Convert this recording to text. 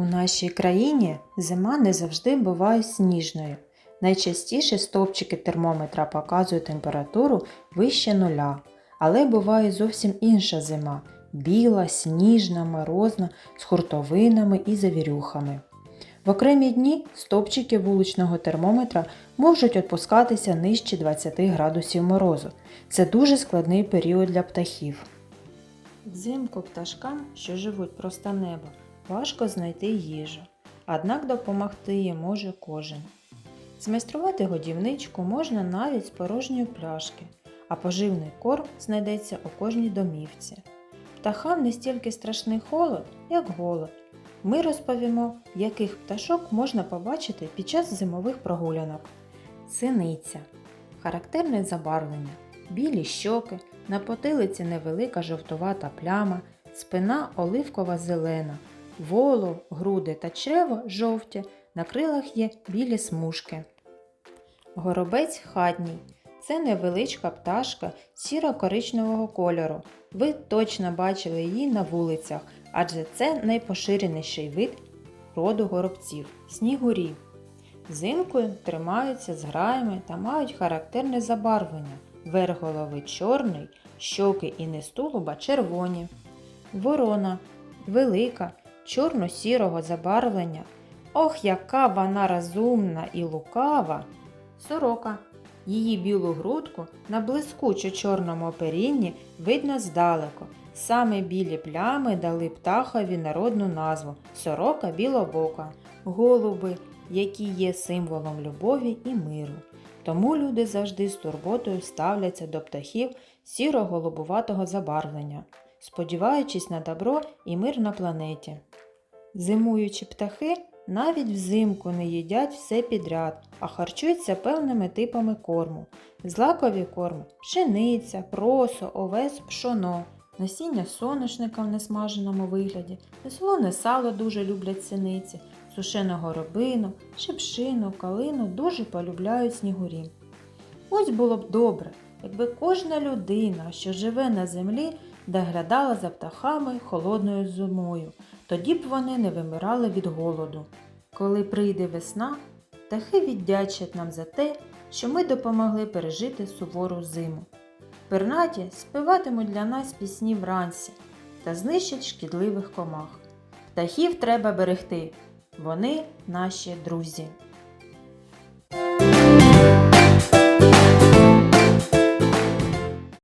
нашій країні зима не завжди буває сніжною. Найчастіше стовпчики термометра показують температуру вище нуля, але буває зовсім інша зима біла, сніжна, морозна, з хуртовинами і завірюхами. В окремі дні стовпчики вуличного термометра можуть опускатися нижче 20 градусів морозу. Це дуже складний період для птахів. Взимку пташкам, що живуть просто небо, важко знайти їжу, однак допомогти їм може кожен. Змайструвати годівничку можна навіть з порожньої пляшки, а поживний корм знайдеться у кожній домівці. Птахам не стільки страшний холод, як голод. Ми розповімо, яких пташок можна побачити під час зимових прогулянок. Синиця. Характерне забарвлення. Білі щоки, на потилиці невелика жовтувата пляма, спина оливкова зелена, воло, груди та чрево жовті, на крилах є білі смужки. Горобець хатній. Це невеличка пташка сіро-коричневого кольору. Ви точно бачили її на вулицях, адже це найпоширеніший вид роду горобців снігурі. Взимкою тримаються з граями та мають характерне забарвлення. Верх голови чорний, щоки і низ тулуба червоні. Ворона велика, чорно-сірого забарвлення. Ох, яка вона розумна і лукава! Сорока. Її білу грудку на блискучо чорному оперінні видно здалеку. Саме білі плями дали птахові народну назву сорока білобока, голуби, які є символом любові і миру. Тому люди завжди з турботою ставляться до птахів сіро-голубуватого забарвлення, сподіваючись на добро і мир на планеті. Зимуючі птахи навіть взимку не їдять все підряд, а харчуються певними типами корму. Злакові корм пшениця, просо, овес, пшоно, насіння соняшника в несмаженому вигляді, солоне сало дуже люблять синиці, сушену горобину, шипшину, калину дуже полюбляють снігурі. Ось було б добре, якби кожна людина, що живе на землі, доглядала за птахами холодною зимою, тоді б вони не вимирали від голоду. Коли прийде весна, птахи віддячать нам за те, що ми допомогли пережити сувору зиму. Пернаті співатимуть для нас пісні вранці та знищать шкідливих комах. Птахів треба берегти, вони наші друзі.